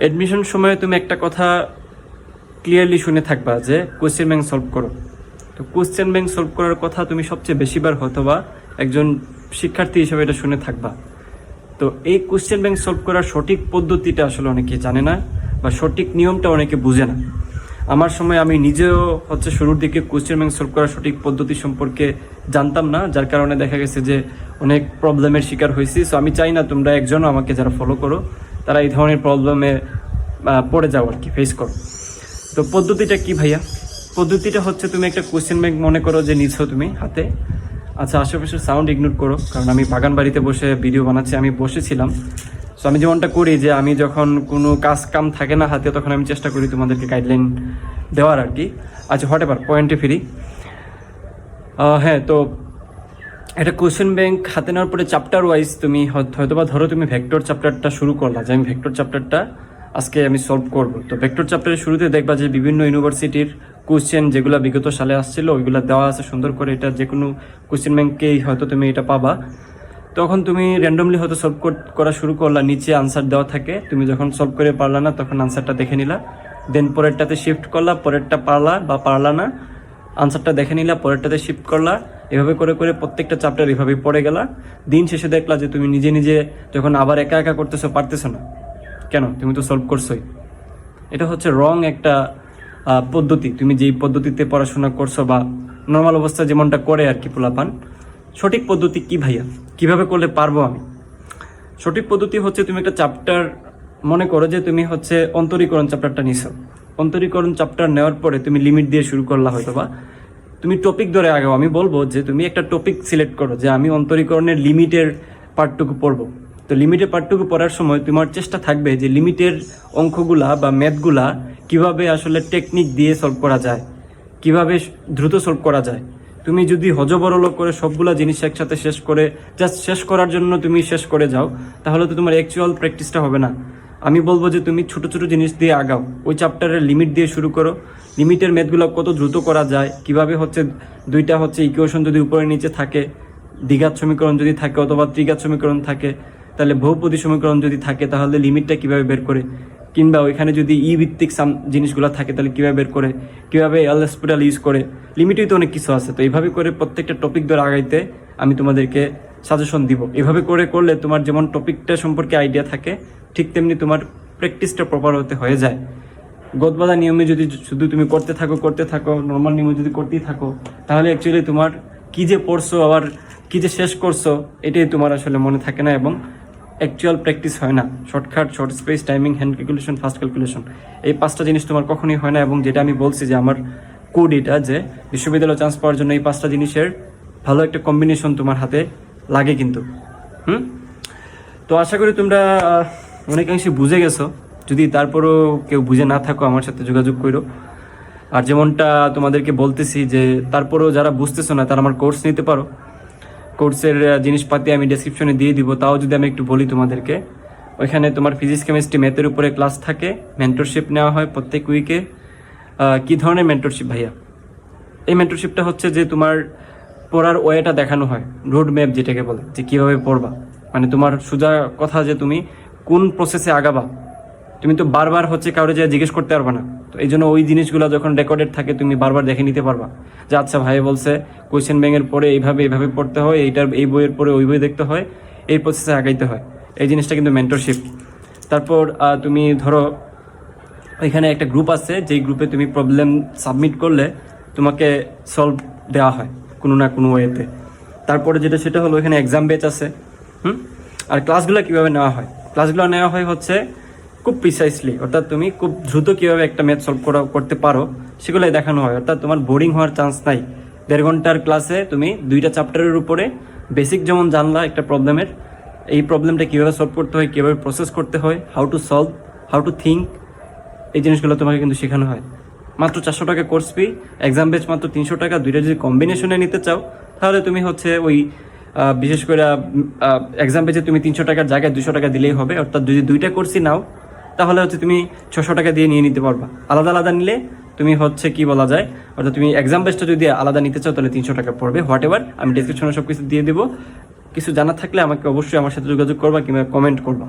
Admission সময়ে তুমি একটা কথা ক্লিয়ারলি শুনে থাকবা যে কোশ্চেন ব্যাংক সলভ করো। তো কোশ্চেন ব্যাংক সলভ করার কথা তুমি সবচেয়ে বেশিবার হয়তো বা একজন শিক্ষার্থী হিসেবে এটা শুনে থাকবা। তো এই কোশ্চেন ব্যাংক সলভ করার সঠিক পদ্ধতিটা আসলে অনেকে জানে না বা সঠিক নিয়মটা অনেকে বুঝে না। আমার সময় আমি নিজেও হচ্ছে শুরুর দিকে কোশ্চেন ব্যাংক সলভ করার সঠিক পদ্ধতি সম্পর্কে জানতাম না, যার কারণে দেখা গেছে যে অনেক প্রবলেমের শিকার হয়েছি। সো আমি চাই না তোমরা একজনও আমাকে যারা ফলো করো তারা এই ধরনের প্রবলেমে পড়ে যাও আর কি ফেস করো। তো পদ্ধতিটা কি ভাইয়া? পদ্ধতিটা হচ্ছে তুমি একটা কোশ্চেন ব্যাংক মনে করো যে নিছো তুমি হাতে। আচ্ছা আশেপাশের সাউন্ড ইগনোর করো, কারণ আমি বাগান বাড়িতে বসে ভিডিও বানাচ্ছি, আমি বসেছিলাম। সো আমি যেমনটা করি যে আমি যখন কোনো কাজ কাম থাকে না হাতে, তখন আমি চেষ্টা করি তোমাদেরকে গাইডলাইন দেওয়ার আর কি। আচ্ছা হোয়াট এভার পয়েন্টে ফিরি। হ্যাঁ তো একটা কোশ্চেন ব্যাংক হাতে নেওয়ার পরে চ্যাপ্টার ওয়াইজ তুমি হয়তো- বা ধরো তুমি ভেক্টর চ্যাপ্টারটা শুরু করলা যে আমি ভেক্টর চ্যাপ্টারটা আজকে আমি সলভ করব। তো ভেক্টর চ্যাপ্টারের শুরুতে দেখবা যে বিভিন্ন ইউনিভার্সিটির কোশ্চেন যেগুলো বিগত সালে আসছিল, ওইগুলো দেওয়া আছে সুন্দর করে। এটা যে কোনো কোশ্চেন ব্যাংকেই হয়তো তুমি এটা পাবা। তখন তুমি র্যান্ডমলি হয়তো সলভ করা শুরু করলা, নিচে আনসার দেওয়া থাকে। তুমি যখন সলভ করে পারলা না, তখন আনসারটা দেখে নিলা। দেন পরেরটাতে শিফট করলা, পরেরটা পারলা বা পারলা না। আনসারটা দেখে নিলা, পরেরটাতে শিফট করলা। এভাবে করে করে প্রত্যেকটা চ্যাপ্টার এভাবেই পড়ে গেলা। দিন শেষে দেখলা যে তুমি নিজে নিজে যখন আবার একা একা করতেছো, পারতেছো না। কেন? তুমি তো সলভ করছোই। এটা হচ্ছে রং একটা পদ্ধতি। তুমি যেই পদ্ধতিতে পড়াশোনা করছ বা নর্মাল অবস্থা যেমনটা করে আর কি পোলাপান, সঠিক পদ্ধতি কি ভাইয়া? কীভাবে করলে পারব আমি? সঠিক পদ্ধতি হচ্ছে তুমি একটা চ্যাপ্টার মনে করো যে তুমি হচ্ছে অন্তরীকরণ চ্যাপ্টারটা নিছো। অন্তরীকরণ চ্যাপ্টার নেওয়ার পরে তুমি লিমিট দিয়ে শুরু করলা হয়তো বা তুমি টপিক ধরে আগাও, আমি বলব যে তুমি একটা টপিক সিলেক্ট করো যে আমি অন্তরীকরণের লিমিটের পার্টটুকু পড়ব। তো লিমিটের পার্টটুকু পড়ার সময় তোমার চেষ্টা থাকবে যে লিমিটের অঙ্কগুলা বা ম্যাথগুলা কীভাবে আসলে টেকনিক দিয়ে সলভ করা যায়, কীভাবে দ্রুত সলভ করা যায়। তুমি যদি হজবরল করে সবগুলা জিনিস একসাথে শেষ করে জাস্ট শেষ করার জন্য তুমি শেষ করে যাও, তাহলে তো তোমার অ্যাকচুয়াল প্র্যাকটিসটা হবে না। আমি বলব যে তুমি ছোট ছোট জিনিস দিয়ে আগাও। ওই চ্যাপ্টারের লিমিট দিয়ে শুরু করো। লিমিটের ম্যাথগুলো কত দ্রুত করা যায়? কীভাবে হচ্ছে দুইটা হচ্ছে ইকুয়েশন যদি উপরে নিচে থাকে, দ্বিঘাত সমীকরণ যদি থাকে অথবা ত্রিঘাত সমীকরণ থাকে, তাহলে বহুপদী সমীকরণ যদি থাকে, তাহলে লিমিটটা কীভাবে বের করে? কিংবা ওইখানে যদি ই ভিত্তিক সাম জিনিসগুলো থাকে, তাহলে কীভাবে বের করে? কীভাবে এল হসপিটাল ইউজ করে? লিমিটেই তো অনেক কিছু আছে, তো এইভাবে করে প্রত্যেকটা টপিক ধরে আগাইতে আমি তোমাদেরকে সাজেশন দিব। এভাবে করে করলে তোমার যেমন টপিকটা সম্পর্কে আইডিয়া থাকে ঠিক তেমনি তোমার প্র্যাকটিসটা প্রপার হতে হয়ে যায়। গদবাদা নিয়মে যদি শুধু তুমি করতে থাকো করতে থাকো নর্মাল নিয়মে যদি করতেই থাকো, তাহলে অ্যাকচুয়ালি তোমার কি যে পড়ছো, আবার কি যে শেষ করছ, এটাই তোমার আসলে মনে থাকে না এবং অ্যাকচুয়াল প্র্যাকটিস হয় না। Shortcut short space timing hand calculation fast calculation এই পাঁচটা জিনিস তোমার কখনোই হয় না এবং যেটা আমি বলছি যে আমার কোড এটা যে বিশ্ববিদ্যালয় চান্স পাওয়ার জন্য এই পাঁচটা জিনিসের ভালো একটা কম্বিনেশন তোমার হাতে লাগে কিন্তু। হুম? তো আশা করি তোমরা অনেকাংশে বুঝে গেছো। যদি তারপরও কেউ বুঝে না থাকো, আমার সাথে যোগাযোগ করো। আর যেমনটা তোমাদেরকে বলতেছি যে, তারপরেও যারা বুঝতেছো না, তারা আমার কোর্স নিতে পারো। কোর্সের জিনিসপাতি আমি ডেসক্রিপশনে দিয়ে দিব। তাও যদি আমি একটু বলি তোমাদেরকে। ওইখানে তোমার ফিজিক্স কেমিস্ট্রি ম্যাথের উপরে ক্লাস থাকে। মেন্টরশিপ নেওয়া হয় প্রত্যেক উইকে কি ধরনের মেন্টরশিপ ভাইয়া? এই মেন্টরশিপটা হচ্ছে যে, তোমার পড়ার ওয়েটা দেখানো হয়। রোড ম্যাপ যেটাকে বলে, যে কীভাবে পড়বা। মানে তোমার সোজা কথা যে তুমি কোন প্রসেসে আগাবা? তুমি তো বারবার হচ্ছে কাউরে যা জিজ্ঞেস করতে পারবা না। তো এই জন্য ওই জিনিসগুলো যখন রেকর্ডেড থাকে, তুমি বারবার দেখে নিতে পারবা। যে আচ্ছা ভাই বলছে কোয়েশ্চেন ব্যাংকের পরে এইভাবে এইভাবে পড়তে হয়, এইটার, এই বইয়ের পরে ওই বই দেখতে হয়, এই প্রসেসে আগাইতে হয়। এই জিনিসটা কিন্তু মেন্টরশিপ তারপর তুমি ধরো, এখানে একটা গ্রুপ আছে, যেই গ্রুপে তুমি প্রবলেম সাবমিট করলে তোমাকে সলভ দেওয়া হয়, কোনো না কোনো ওয়েতে তারপরে যেটা, সেটা হলো এখানে এক্সাম বেচ আছে, হুম? আর ক্লাসগুলো কীভাবে নেওয়া হয়? ক্লাসগুলো নেওয়া হয় হচ্ছে খুব প্রিসাইসলি অর্থাৎ তুমি খুব দ্রুত কীভাবে একটা ম্যাথ সলভ করা, করতে পারো, সেগুলোই দেখানো হয়। অর্থাৎ তোমার বোরিং হওয়ার চান্স নাই। দেড় ঘণ্টার ক্লাসে তুমি দুইটা চ্যাপ্টারের উপরে বেসিক যেমন জানলা, একটা প্রবলেমের এই প্রবলেমটা কীভাবে সলভ করতে হয়, কীভাবে প্রসেস করতে হয় how to solve how to think এই জিনিসগুলো তোমাকে কিন্তু শেখানো হয়। মাত্র চারশো টাকা কোর্স ফি এক্সাম বেচ মাত্র তিনশো টাকা, দুইটা যদি কম্বিনেশনে নিতে চাও, তাহলে তুমি হচ্ছে ওই বিশেষ করে এক্সাম বেচে তুমি তিনশো টাকার জায়গায় দুশো টাকা দিলেই হবে, অর্থাৎ যদি দুইটা কোর্সই নাও, তাহলে হচ্ছে তুমি ছশো টাকা দিয়ে নিয়ে নিতে পারবা। আলাদা আলাদা নিলে তুমি হচ্ছে কি বলা যায়, অর্থাৎ তুমি এক্সাম বেসটা যদি আলাদা নিতে চাও, তাহলে তিনশো টাকা পড়বে হোয়াট এভার আমি ডিসক্রিপশনে সব কিছু দিয়ে দেবো। কিছু জানা থাকলে আমাকে অবশ্যই আমার সাথে যোগাযোগ করবা কিংবা কমেন্ট করবা।